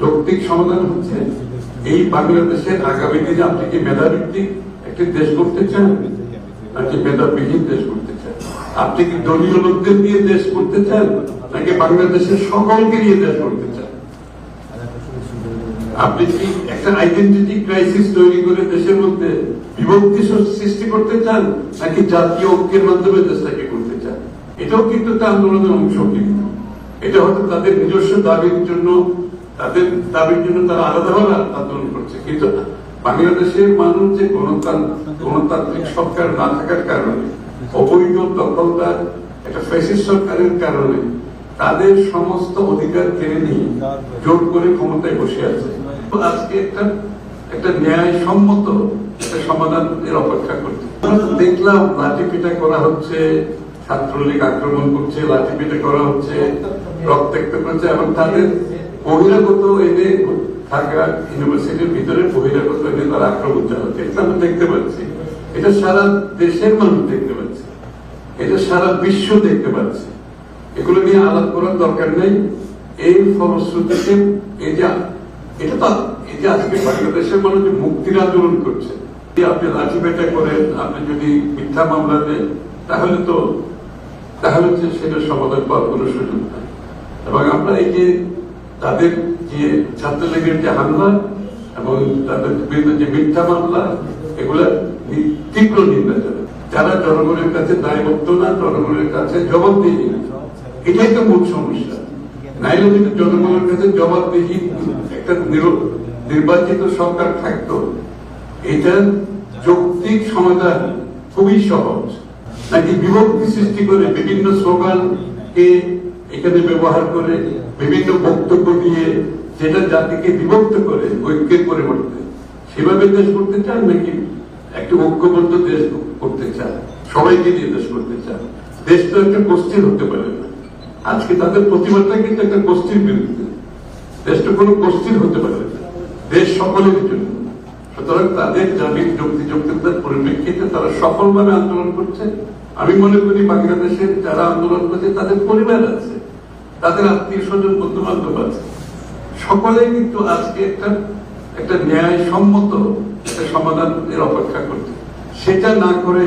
যৌক্তিক সমাধান হচ্ছে এই বাংলাদেশের আগামী দিনে আপনি কি মেধাভিত্তিক একটি দেশ করতে চান, নাকি মেধাবিহীন দেশ করতে চান? আপনি কি দলীয় লোকদের দিয়ে দেশ করতে চান, নাকি বাংলাদেশের সকলকে নিয়ে দেশ করতে চান? আপনি কি একটা আইডেন্টিটি ক্রাইসিস তৈরি করে দেশের মধ্যে বিভক্তি সৃষ্টি করতে চান, নাকি জাতীয় ঐক্যের মাধ্যমে দেশটাকে করতে চান? এটাও কিন্তু একটা আন্দোলনের অংশ কিন্তু। এটা হয়তো তাদের নিজস্ব দাবির জন্য তাদের দাবির জন্য তারা আলাদাভাবে আন্দোলন করছে। কিন্তু বাংলাদেশের মানুষ যে গণতান্ত্রিক সরকার না থাকার কারণে, অবৈধ দখলদার, একটা ফ্যাসিস্ট সরকারের কারণে তাদের সমস্ত অধিকার কেড়ে নিয়ে জোর করে ক্ষমতায় বসে আছে। আজকে একটা একটা ন্যায় সম্মত একটা সমাধান এর অপেক্ষা করছে। দেখলাম লাঠি পিটা করা হচ্ছে, ছাত্রলীগ আক্রমণ করছে লাঠি পিটা করা হচ্ছে রক্তাক্ত করছে এবং তাদের বহিরাগত এনে ঢাকা ইউনিভার্সিটির ভিতরে বহিরাগত এনে তারা আক্রমণ চালাচ্ছে? এটা আমরা দেখতে পাচ্ছি। এটা সারা দেশের মানুষ দেখতে পাচ্ছে। এটা সারা বিশ্ব দেখতে পাচ্ছে। এগুলো নিয়ে আলাপ করার দরকার নেই। এই ফলশ্রুতিতে যে, এটা তো যে আজকে বাংলাদেশের মানুষ মুক্তির আন্দোলন করছে আপনি লাঠি পেটা করেন, আপনি যদি মিথ্যা মামলা দেন, তাহলে তো, তাহলে সেটা সমাধান পাওয়ার কোনো সুযোগ নাই। এবং আমরা এই যে তাদের যে ছাত্রলীগের যে হামলা এবং তাদের বিরুদ্ধে যে মিথ্যা মামলা, এগুলা তীব্র নিন্দা জানাই। যারা জনগণের কাছে দায়বদ্ধ না, জনগণের কাছে জবাবদিহি না। এটাই তো মূল সমস্যা। নাইলে যদি জনগণের কাছে জবাবদিহি, একটা নির- নির্বাচিত সরকার থাকতো। এটা যৌক্তিক সমাধান খুবই সহজ। নাকি বিভক্তি সৃষ্টি করে বিভিন্ন স্লোগান কে এখানে ব্যবহার করে বিভিন্ন বক্তব্য দিয়ে যেটা জাতিকে বিভক্ত করে, ঐক্যের পরিবর্তে। সেভাবে দেশ করতে চান নাকি একটি ঐক্যবদ্ধ দেশ করতে চান? সবাইকে নিয়ে দেশ করতে চান। দেশ তো একটা গোষ্ঠীর হতে পারে না। আজকে তাদের প্রতিবাদটা কিন্তু একটা গোষ্ঠীর বিরুদ্ধে। দেশটা কোনো গোষ্ঠীর হতে পারে না। দেশ সকলের জন্য। সুতরাং তাদের জাতির যুক্তি যুক্তিতার পরিপ্রেক্ষিতে তারা সফলভাবে আন্দোলন করছে। আমি মনে করি বাংলাদেশের যারা আন্দোলন করছে, তাদের পরিবার আছে। তাদের আত্মীয় স্বজন বন্ধু আছে। সকলে কিন্তু আজকে একটা একটা ন্যায় সম্মত একটা সমাধানের অপেক্ষা করছে। সেটা না করে